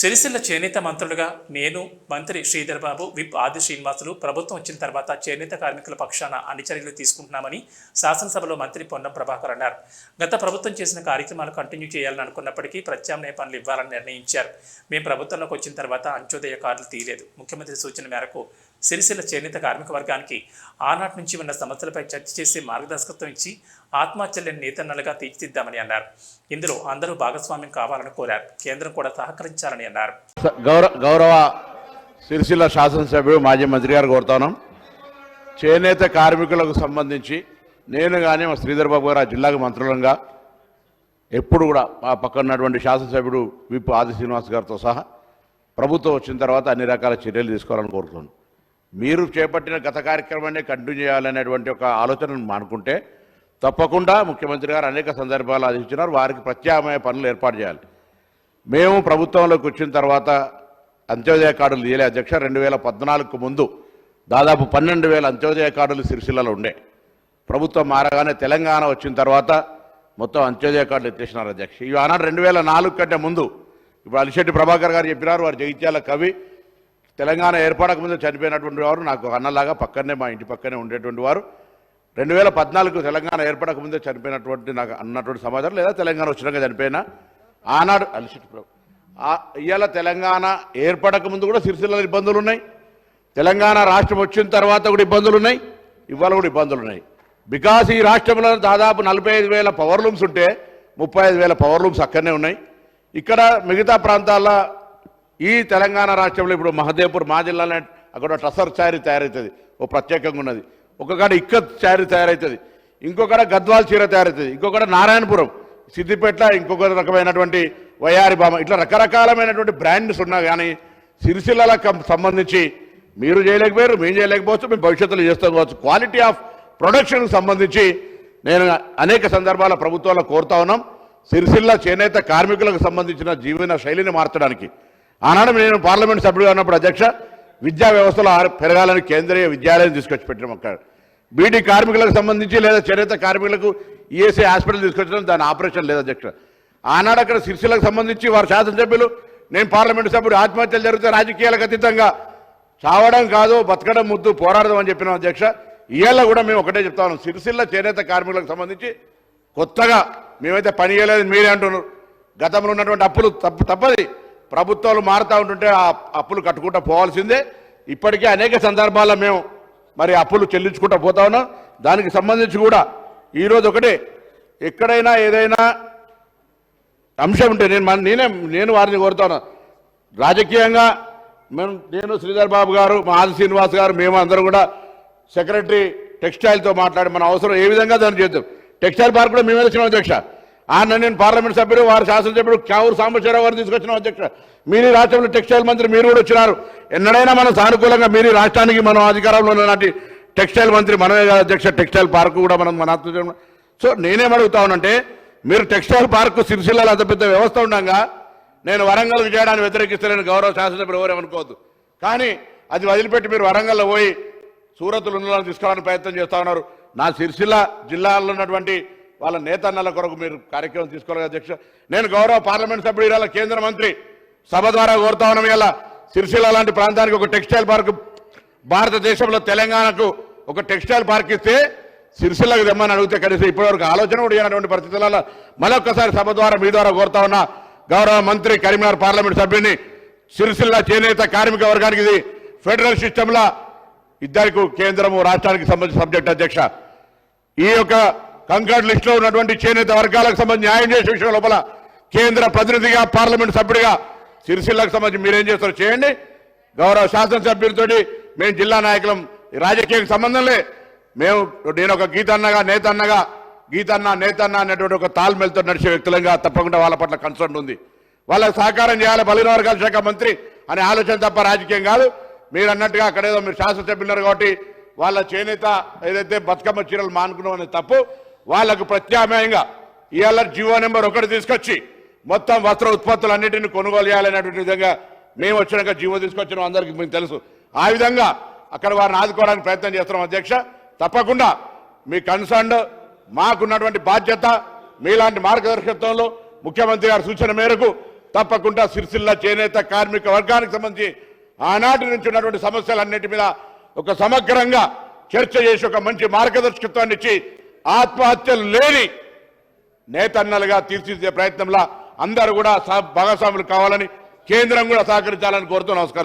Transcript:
సిరిసిల్ల చేనేత మంత్రులుగా నేను మంత్రి శ్రీధర్ బాబు విప్ ఆది శ్రీనివాసులు ప్రభుత్వం వచ్చిన తర్వాత చేనేత కార్మికుల పక్షాన అన్ని చర్యలు తీసుకుంటున్నామని శాసనసభలో మంత్రి పొన్నం ప్రభాకర్ అన్నారు. గత ప్రభుత్వం చేసిన కార్యక్రమాలు కంటిన్యూ చేయాలని అనుకున్నప్పటికీ ప్రత్యామ్నాయ పనులు ఇవ్వాలని నిర్ణయించారు. మేము ప్రభుత్వంలోకి వచ్చిన తర్వాత అంత్యోదయ కార్డులు తీయలేదు. ముఖ్యమంత్రి సూచన మేరకు సిరిసిల్ల చేనేత కార్మిక వర్గానికి ఆనాటి నుంచి ఉన్న సమస్యలపై చర్చ చేసి మార్గదర్శకత్వం ఇచ్చి ఆత్మహత్యలేని నేతన్నలుగా తీర్చిదిద్దామని అన్నారు. ఇందులో అందరూ భాగస్వామ్యం కావాలని కోరారు. కేంద్రం కూడా సహకరించాలని అన్నారు. గౌరవ గౌరవ సిరిసిల్ల శాసనసభ్యుడు మాజీ మంత్రి గారు కోరుతాను చేనేత కార్మికులకు సంబంధించి నేను కానీ మా శ్రీధర్ బాబు గారు ఆ జిల్లాకు మంత్రులంగా ఎప్పుడు కూడా మా పక్కన ఉన్నటువంటి శాసనసభ్యుడు విప్ ఆది శ్రీనివాస్ గారితో సహా ప్రభుత్వం వచ్చిన తర్వాత అన్ని రకాల చర్యలు తీసుకోవాలని కోరుతున్నాను మీరు చేపట్టిన గత కార్యక్రమాన్ని కంటిన్యూ చేయాలనేటువంటి ఒక ఆలోచనను మానుకుంటే తప్పకుండా ముఖ్యమంత్రి గారు అనేక సందర్భాలు ఆదేశించినారు. వారికి ప్రత్యామ్నాయ పనులు ఏర్పాటు చేయాలి. మేము ప్రభుత్వంలోకి వచ్చిన తర్వాత అంత్యోదయ కార్డులు తీయలే. అధ్యక్ష రెండు వేల పద్నాలుగుకు ముందు దాదాపు పన్నెండు వేల అంత్యోదయ కార్డులు సిరిసిల్లలో ఉండే. ప్రభుత్వం మారగానే తెలంగాణ వచ్చిన తర్వాత మొత్తం అంత్యోదయ కార్డులు ఎత్తేసినారు అధ్యక్ష. ఇవి ఆనాడు రెండు వేల నాలుగు కంటే ముందు ఇప్పుడు అలిశెట్టి ప్రభాకర్ గారు చెప్పినారు వారు జగిత్యాల కవి తెలంగాణ ఏర్పడక ముందు చనిపోయినటువంటి వారు నాకు అన్నలాగా పక్కనే మా ఇంటి పక్కనే ఉండేటువంటి వారు. రెండు వేల పద్నాలుగు తెలంగాణ ఏర్పడక ముందే చనిపోయినటువంటి నాకు అన్నటువంటి సమాచారం లేదా తెలంగాణ వచ్చినాక చనిపోయినా ఆనాడు అలిసిటి ప్రభు. ఇవాళ తెలంగాణ ఏర్పడక ముందు కూడా సిరిసిల్ల ఇబ్బందులు ఉన్నాయి తెలంగాణ రాష్ట్రం వచ్చిన తర్వాత కూడా ఇబ్బందులు ఉన్నాయి ఇవాళ కూడా ఇబ్బందులు ఉన్నాయి బికాస్ ఈ రాష్ట్రంలో దాదాపు నలభై ఐదు వేల పవర్ లూమ్స్ ఉంటే ముప్పై ఐదు వేల పవర్ లూమ్స్ అక్కడనే ఉన్నాయి. ఇక్కడ మిగతా ప్రాంతాల్లో ఈ తెలంగాణ రాష్ట్రంలో ఇప్పుడు మహదేవ్పూర్ మా జిల్లాలో అక్కడ టసర్ చారీ తయారవుతుంది ఓ ప్రత్యేకంగా ఉన్నది. ఒకకాడ ఇక్కత్ చారీ తయారవుతుంది ఇంకొకడ గద్వాల్ చీర తయారవుతుంది ఇంకొకడ నారాయణపురం సిద్దిపేట ఇంకొక రకమైనటువంటి వయారి బామ ఇట్లా రకరకాలమైనటువంటి బ్రాండ్స్ ఉన్నా కానీ సిరిసిల్లలకు సంబంధించి మీరు చేయలేకపోయారు మేము చేయలేకపోవచ్చు మేము భవిష్యత్తులో చేస్తాం కావచ్చు. క్వాలిటీ ఆఫ్ ప్రొడక్షన్కి సంబంధించి నేను అనేక సందర్భాల ప్రభుత్వాల్లో కోరుతా ఉన్నాం. సిరిసిల్ల చేనేత కార్మికులకు సంబంధించిన జీవన శైలిని మార్చడానికి. ఆనాడు నేను పార్లమెంట్ సభ్యుడిగా ఉన్నప్పుడు అధ్యక్ష విద్యా వ్యవస్థలో పెరగాలని కేంద్రీయ విద్యాలయం తీసుకొచ్చి పెట్టినాం ఒక బీడీ కార్మికులకు సంబంధించి లేదా చేనేత కార్మికులకు ఈఎస్ఐ హాస్పిటల్ తీసుకొచ్చడం దాని ఆపరేషన్ లేదు అధ్యక్ష. ఆనాడు అక్కడ సిరిసిల్లకు సంబంధించి వారు శాసనసభ్యులు నేను పార్లమెంటు సభ్యుడు ఆత్మహత్యలు జరిగితే రాజకీయాలకు అతీతంగా చావడం కాదు బతకడం ముద్దు పోరాడదాం అని చెప్పినాం అధ్యక్ష ఇవాళ కూడా మేము ఒకటే చెప్తా ఉన్నాం. సిరిసిల్ల చేనేత కార్మికులకు సంబంధించి కొత్తగా మేమైతే పని చేయలేదు మీరే అంటున్నారు. గతంలో ఉన్నటువంటి అప్పులు తప్ప తప్పది. ప్రభుత్వాలు మారుతూ ఉంటుంటే ఆ అప్పులు కట్టుకుంటూ పోవాల్సిందే. ఇప్పటికే అనేక సందర్భాల్లో మేము మరి అప్పులు చెల్లించుకుంటూ పోతా ఉన్నాం. దానికి సంబంధించి కూడా ఈరోజు ఒకటే ఎక్కడైనా ఏదైనా అంశం ఉంటే నేను మన- నేనే నేను వారిని కోరుతాను రాజకీయంగా మేము నేను శ్రీధర్ బాబు గారు మా ఆది శ్రీనివాస్ గారు మేము అందరం కూడా సెక్రటరీ టెక్స్టైల్తో మాట్లాడి మన అవసరం ఏ విధంగా దాన్ని చేద్దాం. టెక్స్టైల్ పార్క్ కూడా మేమే వచ్చినాం అధ్యక్ష. ఆయన నేను పార్లమెంట్ సభ్యుడు వారు శాసనసభ్యుడు కావూరు సాంబశివరావు గారు తీసుకొచ్చిన అధ్యక్ష మీరు రాష్ట్రంలో టెక్స్టైల్ మంత్రి మీరు కూడా వచ్చినారు. ఎన్నడైనా మనం సానుకూలంగా మీరు రాష్ట్రానికి మనం అధికారంలో ఉన్ననాటి టెక్స్టైల్ మంత్రి మనమే కాదు అధ్యక్ష టెక్స్టైల్ పార్క్ కూడా మనం మన సో నేనేం అడుగుతా ఉన్నానంటే మీరు టెక్స్టైల్ పార్క్ సిరిసిల్లలో అంత పెద్ద వ్యవస్థ ఉండగా నేను వరంగల్ చేయడానికి వ్యతిరేకిస్తానని గౌరవ శాసనసభ్యుడు ఎవరేమనుకోవద్దు కానీ అది వదిలిపెట్టి మీరు వరంగల్లో పోయి సూరత్లు ఉన్న తీసుకోవాలని ప్రయత్నం చేస్తా ఉన్నారు. నా సిరిసిల్ల జిల్లాలో ఉన్నటువంటి వాళ్ళ నేతన్నల కొరకు మీరు కార్యక్రమం తీసుకోవాలి అధ్యక్ష. నేను గౌరవ పార్లమెంట్ సభ్యుడు ఇవాళ కేంద్ర మంత్రి సభ ద్వారా కోరుతా ఉన్నాం. ఇలా సిరిసిల్ల లాంటి ప్రాంతానికి ఒక టెక్స్టైల్ పార్క్ భారతదేశంలో తెలంగాణకు ఒక టెక్స్టైల్ పార్క్ ఇస్తే సిరిసిల్లకు తెమ్మని అడిగితే కనీసం ఇప్పటివరకు ఆలోచన కూడా చేయనటువంటి పరిస్థితులలో మరొకసారి సభ ద్వారా మీ ద్వారా కోరుతా ఉన్నా గౌరవ మంత్రి కరీంనగర్ పార్లమెంట్ సభ్యుని సిరిసిల్ల చేనేత కార్మిక వర్గానికి ఇది ఫెడరల్ సిస్టంలో ఇద్దరికి కేంద్రము రాష్ట్రానికి సంబంధించిన సబ్జెక్ట్ అధ్యక్ష. ఈ యొక్క కంకడ్ లిస్ట్లో ఉన్నటువంటి చేనేత వర్గాలకు సంబంధించి న్యాయం చేసే విషయం లోపల కేంద్ర ప్రతినిధిగా పార్లమెంట్ సభ్యుడిగా సిరిసిల్లకు సంబంధించి మీరేం చేస్తారో చేయండి. గౌరవ శాసనసభ్యులతోటి మేము జిల్లా నాయకులం రాజకీయానికి సంబంధం లే. మేము నేను ఒక గీతన్నగా అన్న గీతన్న నేతన్న అనేటువంటి ఒక తాల్మెల్తో నడిచే వ్యక్తులంగా తప్పకుండా వాళ్ళ పట్ల కన్సర్న్ ఉంది. వాళ్ళకి సహకారం చేయాలి బలిన వర్గాల శాఖ మంత్రి అనే ఆలోచన తప్ప రాజకీయం కాదు. మీరు అన్నట్టుగా అక్కడేదో మీరు శాసనసభ్యులున్నారు కాబట్టి వాళ్ళ చేనేత ఏదైతే బతుకమ్మ చీరలు మానుకున్నాం అనేది తప్పు వాళ్ళకు ప్రత్యామ్నాయంగా ఇవాళ జీవో నెంబర్ ఒకటి తీసుకొచ్చి మొత్తం వస్త్ర ఉత్పత్తులు అన్నింటిని కొనుగోలు చేయాలనేటువంటి విధంగా మేము వచ్చినాక జీవో తీసుకొచ్చిన. అందరికీ మీకు తెలుసు. ఆ విధంగా అక్కడ వారిని ఆదుకోవడానికి ప్రయత్నం చేస్తున్నాం అధ్యక్ష. తప్పకుండా మీ కన్సర్న్ మాకున్నటువంటి బాధ్యత మీలాంటి మార్గదర్శకత్వంలో ముఖ్యమంత్రి గారి సూచన మేరకు తప్పకుండా సిరిసిల్ల చేనేత కార్మిక వర్గానికి సంబంధించి ఆనాటి నుంచి ఉన్నటువంటి సమస్యలన్నిటి మీద ఒక సమగ్రంగా చర్చ చేసి ఒక మంచి మార్గదర్శకత్వాన్ని ఇచ్చి ఆత్మహత్యలు లేని నేతన్నలుగా తీర్చిదిద్దే ప్రయత్నంలో అందరూ కూడా భాగస్వాములు కావాలని కేంద్రం కూడా సహకరించాలని కోరుతూ నమస్కారం.